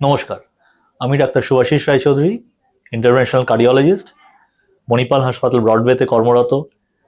নমস্কার। আমি doctor Subhasis Raychaudhuri, international cardiologist, Manipal হাসপাতাল ব্রডওয়েতে কর্মরত,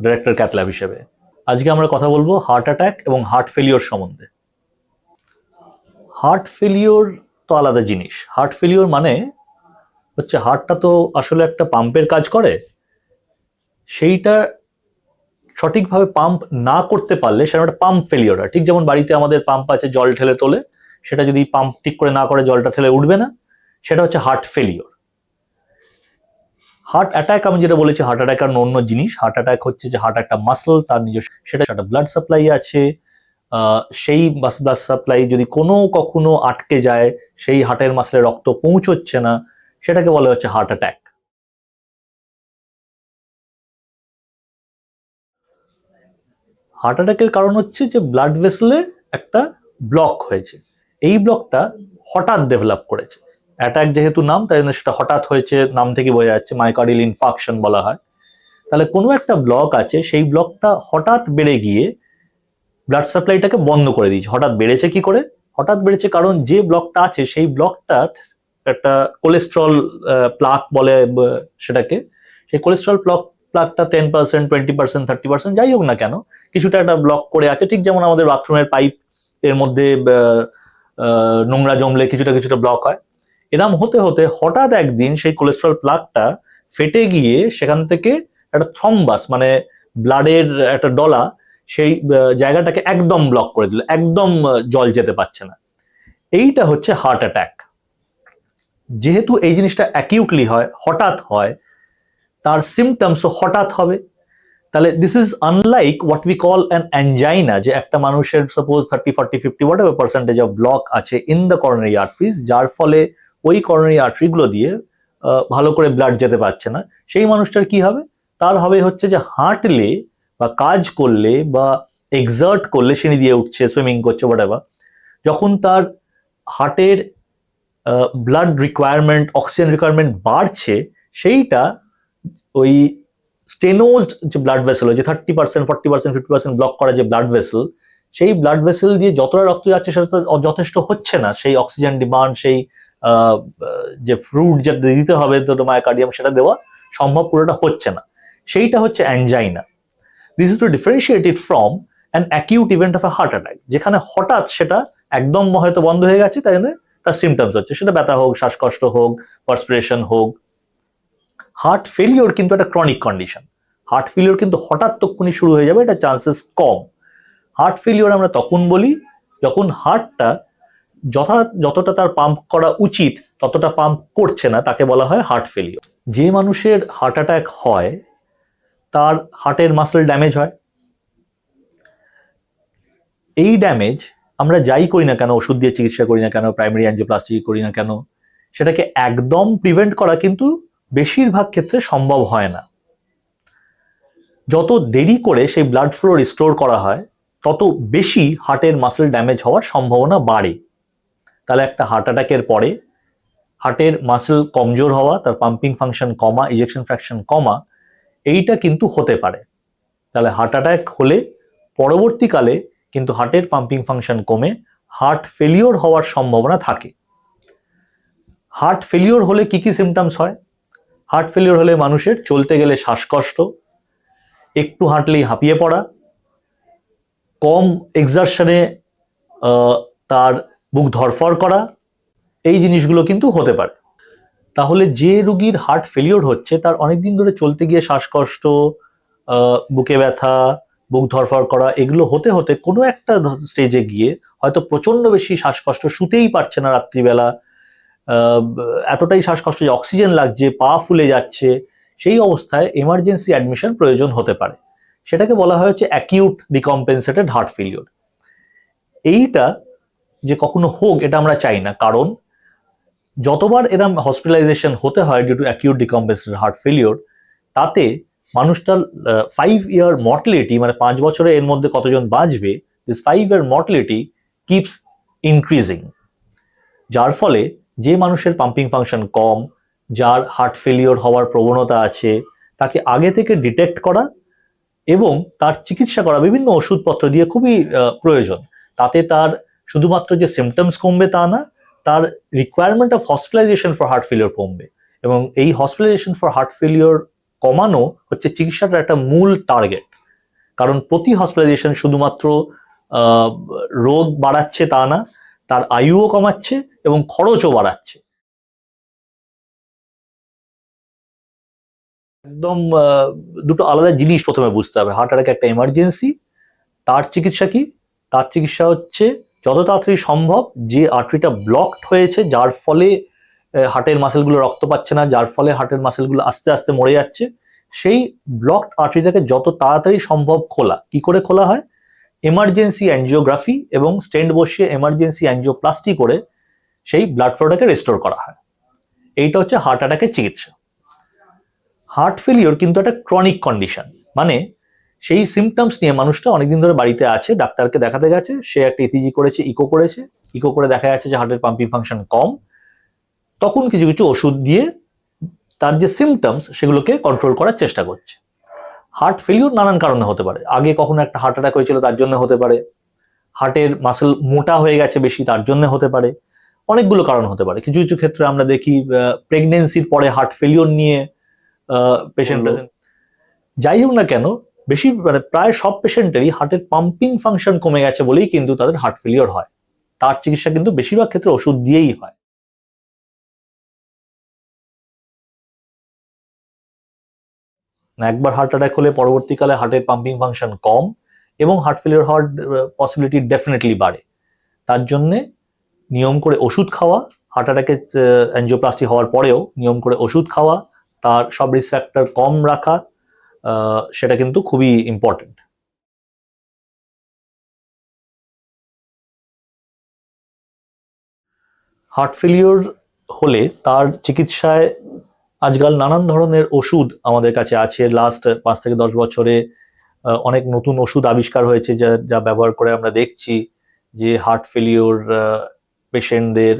ডিরেক্টর ক্যাথল্যাব হিসেবে। আজকে আমরা কথা বলব হার্ট অ্যাটাক এবং হার্ট ফেলিওর সম্বন্ধে। হার্ট ফেলিওর তো আলাদা জিনিস। হার্ট ফেলিওর মানে হচ্ছে হার্টটা তো আসলে একটা পাম্পের কাজ করে। সেইটা সঠিকভাবে পাম্প না করতে পারলে সেটা একটা পাম্প ফেলিওর হয়। ঠিক যেমন বাড়িতে আমাদের পাম্প আছে, জল ঠেলে তোলে সেটা যদি পাম্প ঠিক করে না করে জলটা ঠেলে উঠবে না, সেটা হচ্ছে হার্ট ফেলিওর হার্ট অ্যাটাক আমি যেটা বলেছি হার্ট অ্যাটাক আর অন্য জিনিস হার্ট অ্যাটাক হচ্ছে যে হার্ট একটা মাসল তার নিজস্ব সেটা একটা ব্লাড সাপ্লাই আছে সেই ব্লাড সাপ্লাই যদি কোনো কখনো আটকে যায়, সেই হার্টের মাসলে রক্ত পৌঁছচ্ছে না, সেটাকে বলা হচ্ছে হার্ট অ্যাটাক হার্ট অ্যাটাকের কারণ হচ্ছে যে ব্লাড ভেসেলে একটা ব্লক হয়েছে। এই ব্লকটা হঠাৎ ডেভেলপ করেছে। অ্যাটাক যেহেতু নাম, তাই জন্য সেটা হঠাৎ হয়েছে, নাম থেকে বোঝা যাচ্ছে মাইকার্ডিয়াল ইনফাকশন বলা হয়। তাহলে কোনো একটা ব্লক আছে, সেই ব্লকটা হঠাৎ বেড়ে গিয়ে ব্লাড সাপ্লাইটাকে বন্ধ করে দিয়েছে। হঠাৎ বেড়েছে কি করে? হঠাৎ বেড়েছে কারণ যে ব্লকটা আছে, সেই ব্লকটা একটা কোলেস্ট্রল প্লাক বলে সেটাকে। সেই cholesterol plaque প্লাকটা ten percent twenty percent thirty percent যাই হোক না কেন, কিছুটা একটা ব্লক করে আছে। ঠিক যেমন আমাদের বাথরুমের পাইপ এর মধ্যে নোংরা জমলে কিছুটা কিছুটা ব্লক হয়। এরম হতে হতে হঠাৎ একদিন সেই কোলেস্ট্রল প্লাকটা ফেটে গিয়ে সেখান থেকে একটা থ্রম্বাস মানে ব্লাডের একটা ডলা সেই জায়গাটাকে একদম ব্লক করে দিল, একদম জল যেতে পারছে না। এইটা হচ্ছে হার্ট অ্যাটাক যেহেতু এই জিনিসটা অ্যাকিউটলি হয়, হঠাৎ হয়, তার সিমটমসও হঠাৎ হবে। তাহলে this is unlike what we call an angina যে একটা মানুষের suppose thirty forty fifty whatever percentage of block আছে ইন দ্য করোনারি আর্টারিজ যার ফলে ওই করোনারি আর্টারিগুলো দিয়ে ভালো করে ব্লাড যেতে পারছে না। সেই মানুষটার কি হবে? তার হবে হচ্ছে যে হাঁটলে বা কাজ করলে বা এক্সার্ট করলে, সিঁড়ি দিয়ে উঠছে সুইমিং করছে হোয়াট যখন তার হার্টের ব্লাড রিকোয়ারমেন্ট অক্সিজেন রিকোয়ারমেন্ট বাড়ছে, সেইটা ওই স্টেনোজড যে ব্লাড ভেসেল যে thirty percent forty percent fifty percent block করা যে ব্লাড ভেসেল সেই ব্লাড ভেসেল দিয়ে যতটা রক্ত যাচ্ছে সেটা তো যথেষ্ট হচ্ছে না। সেই অক্সিজেন ডিমান্ড সেই যে ফ্রুট যেটা দিতে হবে, তো মায়োকার্ডিয়াম সেটা দেওয়া সম্ভব পুরোটা হচ্ছে না। সেইটা হচ্ছে angina this is to differentiate it from an acute event of a heart attack যেখানে হঠাৎ সেটা একদম হয়তো বন্ধ হয়ে গেছে, তাই জন্য তার সিমটমস হচ্ছে। সেটা ব্যথা হোক, শ্বাসকষ্ট হোক পার্সপিরেশন হোক হার্ট ফেলিওর কিন্তু একটা ক্রনিক কন্ডিশন হার্ট ফেলিওর কিন্তু হঠাৎ তক্ষুনি শুরু হয়ে যাবে, এটা চান্সেস কম। হার্ট ফেলিওর আমরা তখন বলি যখন হার্টটা যথা যতটা তার পাম্প করা উচিত, ততটা পাম্প করছে না, তাকে বলা হয় হার্ট ফেলিওর যে মানুষের হার্ট অ্যাটাক হয়, তার হার্টের মাসেল ড্যামেজ হয়। এই ড্যামেজ আমরা যাই করি না কেন, ওষুধ দিয়ে চিকিৎসা করি না কেন প্রাইমারি অ্যাঞ্জিওপ্লাস্টি করি না কেন, সেটাকে একদম প্রিভেন্ট করা কিন্তু বেশিরভাগ ক্ষেত্রে সম্ভব হয় না। যত দেরি করে সেই ব্লাড ফ্লো রিস্টোর করা হয়, তত বেশি হার্টের মাসেল ড্যামেজ হওয়ার সম্ভাবনা বাড়ে। তাহলে একটা হার্ট অ্যাটাকের পরে হার্টের মাসেল কমজোর হওয়া, তার পাম্পিং ফাংশন কমা ইজেকশন ফ্র্যাকশন কমা, এইটা কিন্তু হতে পারে। তাহলে হার্ট অ্যাটাক হলে পরবর্তীকালে কিন্তু হার্টের পাম্পিং ফাংশন কমে হার্ট ফেলিওর হওয়ার সম্ভাবনা থাকে। হার্ট ফেলিওর হলে কি কি সিমটমস হয়? হার্ট ফেলিওর হলে মানুষের চলতে গেলে শ্বাসকষ্ট, একটু হাঁটলেই হাঁপিয়ে পড়া, কম এক্সারশনে তার বুক ধরফর করা, এই জিনিসগুলো কিন্তু হতে পারে। তাহলে যে রুগীর হার্ট ফেলিওর হচ্ছে, তার অনেক দিন ধরে চলতে গিয়ে শ্বাসকষ্ট বুকে ব্যথা, বুক ধরফর করা, এগুলো হতে হতে কোনো একটা স্টেজে গিয়ে হয়তো প্রচণ্ড বেশি শ্বাসকষ্ট শুতেই পারছে না রাত্রিবেলা এতটাই শ্বাসকষ্ট যে অক্সিজেন লাগছে, পা ফুলে যাচ্ছে, সেই অবস্থায় এমার্জেন্সি অ্যাডমিশন প্রয়োজন হতে পারে। সেটাকে বলা হয়েছে অ্যাকিউট ডিকম্পেনসেটেড হার্ট ফেলিওর এইটা যে কখনো হোক, এটা আমরা চাই না। কারণ যতবার এরম হসপিটালাইজেশন হতে হয় due to acute decompensated heart failure তাতে মানুষটার ফাইভ ইয়ার মর্টালিটি মানে পাঁচ বছরে এর মধ্যে কতজন বাঁচবে this five year mortality keeps increasing যার ফলে যে মানুষের পাম্পিং ফাংশন কম, যার হার্ট ফেলিওর হওয়ার প্রবণতা আছে, তাকে আগে থেকে ডিটেক্ট করা এবং তার চিকিৎসা করা বিভিন্ন ওষুধপত্র দিয়ে খুবই প্রয়োজন। তাতে তার শুধুমাত্র যে সিমটমস কমবে তা না, তার requirement of hospitalisation for heart failure কমবে। এবং এই হসপিটালাইজেশন ফর হার্ট ফেলিওর কমানো হচ্ছে চিকিৎসাটার একটা মূল টার্গেট কারণ প্রতি হসপিটালাইজেশন শুধুমাত্র রোগ বাড়াচ্ছে তা না তার আয়ুও কমাচ্ছে এবং খরচও বাড়াচ্ছে। একদম দুটো আলাদা জিনিস প্রথমে বুঝতে হবে। হার্ট অ্যাটাক একটা এমার্জেন্সি তার চিকিৎসা কি? তার চিকিৎসা হচ্ছে যত তাড়াতাড়ি সম্ভব যে আর্টারিটা ব্লকড হয়েছে, যার ফলে হার্টের মাসেলগুলো রক্ত পাচ্ছে না, যার ফলে হার্টের মাসেলগুলো আস্তে আস্তে মরে যাচ্ছে, সেই ব্লকড আর্টারিটাকে যত তাড়াতাড়ি সম্ভব খোলা। কি করে খোলা হয়? এমার্জেন্সি অ্যাঞ্জিওগ্রাফি এবং স্টেন্ট বসিয়ে এমার্জেন্সি অ্যাঞ্জিওপ্লাস্টি করে সেই ব্লাড ফ্লোটাকে রেস্টোর করা হয়। এইটা হচ্ছে হার্ট অ্যাটাকের চিকিৎসা। হার্ট ফেলিওর কিন্তু একটা ক্রনিক কন্ডিশন মানে সেই সিমটমস নিয়ে মানুষটা অনেকদিন ধরে বাড়িতে আছে, ডাক্তারকে দেখাতে গেছে, সে একটা ইসিজি করেছে ইকো করেছে ইকো করে দেখা যাচ্ছে যে হার্টের পাম্পিং ফাংশন কম। তখন কিছু কিছু ওষুধ দিয়ে তার যে সিমটমস সেগুলোকে কন্ট্রোল করার চেষ্টা করছে। হার্ট ফেলিওর নানান কারণে হতে পারে। আগে কখনো একটা হার্ট অ্যাটাক হয়েছিল তার জন্য হতে পারে। হার্টের মাসেল মোটা হয়ে গেছে বেশি তার জন্য হতে পারে। অনেকগুলো কারণ হতে পারে। কিছু কিছু ক্ষেত্রে আমরা দেখি প্রেগনেন্সির পরে হার্ট ফেলিওর নিয়ে পেশেন্ট যাই হোক না কেন বেশি মানে প্রায় সব পেশেন্টেরই হার্টের পাম্পিং ফাংশন কমে গেছে বলেই কিন্তু তাদের হার্ট ফেলিওর হয়। তার চিকিৎসা কিন্তু বেশিরভাগ ক্ষেত্রে ওষুধ দিয়েই হয়। একবার হার্ট অ্যাটাক হলে পরবর্তীকালে হার্টের পাম্পিং ফাংশন কম এবং হার্ট ফেলিওর হওয়ার পসিবিলিটি ডেফিনেটলি বাড়ে। তার জন্যে নিয়ম করে ওষুধ খাওয়া হার্ট অ্যাটাকের অ্যাঞ্জিওপ্লাস্টি হওয়ার পরেও নিয়ম করে ওষুধ খাওয়া, তার সব রিস্ক ফ্যাক্টর কম রাখা সেটা কিন্তু খুবই ইম্পর্টেন্ট হার্ট ফেলিওর হলে তার চিকিৎসায় আজকাল নানান ধরনের ওষুধ আমাদের কাছে আছে। লাস্ট পাঁচ থেকে দশ বছরে অনেক নতুন ওষুধ আবিষ্কার হয়েছে যা যা ব্যবহার করে আমরা দেখছি যে হার্ট ফেলিওর পেশেন্টদের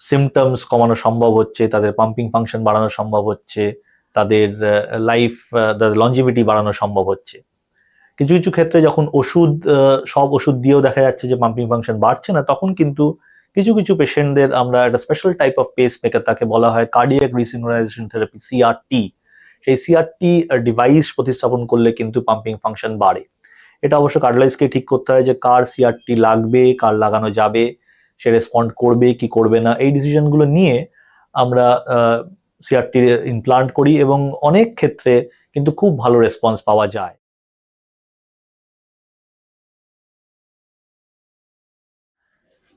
সিমটমস কমানো সম্ভব হচ্ছে, তাদের পাম্পিং ফাংশন বাড়ানো সম্ভব হচ্ছে, তাদের লাইফ তাদের লঞ্জিভিটি বাড়ানো সম্ভব হচ্ছে। কিছু কিছু ক্ষেত্রে যখন ওষুধ সব ওষুধ দিয়েও দেখা যাচ্ছে যে পাম্পিং ফাংশন বাড়ছে না, তখন কিন্তু কিছু কিছু পেশেন্টদের আমরা একটা special type of pacemaker তাকে বলা হয় কার্ডিয়াক রিসিনোলাইজেশন থেরাপি সিআরটি সেই সিআরটি ডিভাইস প্রতিস্থাপন করলে কিন্তু পাম্পিং ফাংশন বাড়ে। এটা অবশ্য কার্ডলাইজকে ঠিক করতে হয় যে কার সিআরটি লাগবে, কার লাগানো যাবে, সে রেসপন্ড করবে, কি করবে না, এই ডিসিশনগুলো নিয়ে আমরা সিআরটি ইমপ্লান্ট করি এবং অনেক ক্ষেত্রে কিন্তু খুব ভালো রেসপন্স পাওয়া যায়।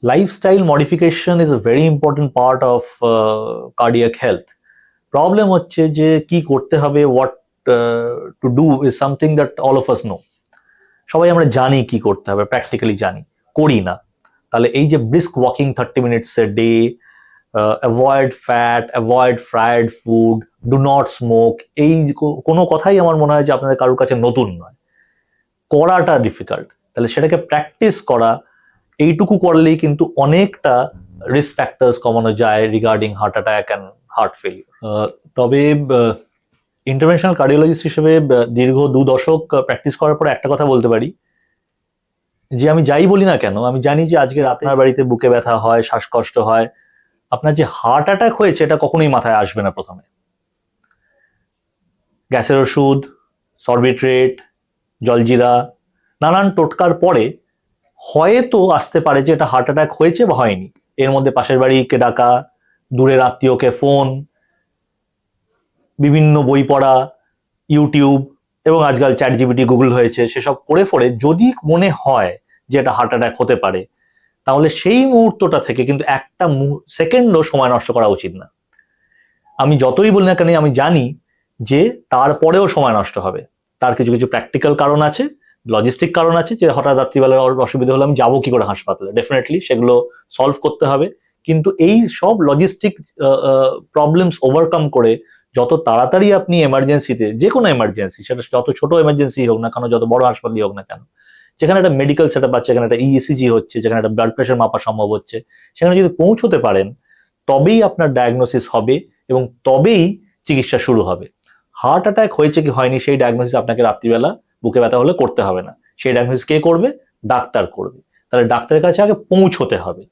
Lifestyle modification is a very important part of uh, cardiac health. হচ্ছে যে কি করতে হবে what to do is something that all of us know সবাই আমরা জানি কি করতে হবে প্র্যাকটিক্যালি জানি করি না। তাহলে এই যে brisk walking thirty minutes a day avoid fat avoid fried food do not smoke এই কোনো কথাই আমার মনে হয় যে আপনাদের কারোর কাছে নতুন নয়। করাটা ডিফিকাল্ট তাহলে সেটাকে প্র্যাকটিস করা এইটুকু করলেই কিন্তু অনেকটা রিস্ক ফ্যাক্টরস কমানো যায় regarding heart attack and heart failure তবে ইন্টারন্যাশনাল কার্ডিওলজিস্ট হিসেবে দীর্ঘ দু দশক প্র্যাকটিস করার পরে একটা কথা বলতে পারি। যে আমি যাই বলি না কেন, আমি জানি যে আজকে রাতে আপনার বাড়িতে বুকে ব্যথা হয়, শ্বাসকষ্ট হয়। আপনার যে হার্ট অ্যাটাক হয়েছে, এটা কখনোই মাথায় আসবে না প্রথমে। গ্যাসের ওষুধ সরবিট্রেট জলজিরা, নানান টোটকার পরে হয়তো আসতে পারে যে এটা হার্ট অ্যাটাক হয়েছে বা হয়নি। এর মধ্যে পাশের বাড়িকে ডাকা, দূরের আত্মীয়কে ফোন বিভিন্ন বই পড়া ইউটিউব এবং আজকাল চ্যাট জিবিটি গুগল হয়েছে, সেসব করে ফোরে যদি মনে হয় যে এটা হার্ট অ্যাটাক হতে পারে, তাহলে সেই মুহূর্তটা থেকে কিন্তু একটা সেকেন্ডও সময় নষ্ট করা উচিত না। আমি যতই বলি না কেন, আমি জানি যে তারপরেও সময় নষ্ট হবে। তার কিছু কিছু প্র্যাকটিক্যাল কারণ আছে লজিস্টিক কারণ আছে যে হঠাৎ রাত্রিবেলা অসুবিধা হলে আমি যাব কি করে হাসপাতালে। ডেফিনেটলি সেগুলো সলভ করতে হবে। কিন্তু এই সব লজিস্টিক প্রবলেমস ওভারকাম করে যত তাড়াতাড়ি আপনি এমার্জেন্সিতে যে কোনো এমার্জেন্সি সেটা যত ছোট এমার্জেন্সি হোক না কেন, যত বড় হাসপাতালই হোক না কেন, যেখানে একটা মেডিকেল সেট আপ আছে, যেখানে একটা ইএসিজি হচ্ছে, যেখানে একটা ব্লাড প্রেশার মাপা সম্ভব হচ্ছে, সেখানে যদি পৌঁছতে পারেন, তবেই আপনার ডায়াগনোসিস হবে এবং তবেই চিকিৎসা শুরু হবে। হার্ট অ্যাটাক হয়েছে কি হয়নি, সেই ডায়াগনোসিস আপনাকে রাত্রিবেলা বুকে ব্যথা হলে করতে হবে না। সেই ডায়াগনোসিস কে করবে? ডাক্তার করবে। তাহলে ডাক্তারের কাছে আগে পৌঁছতে হবে।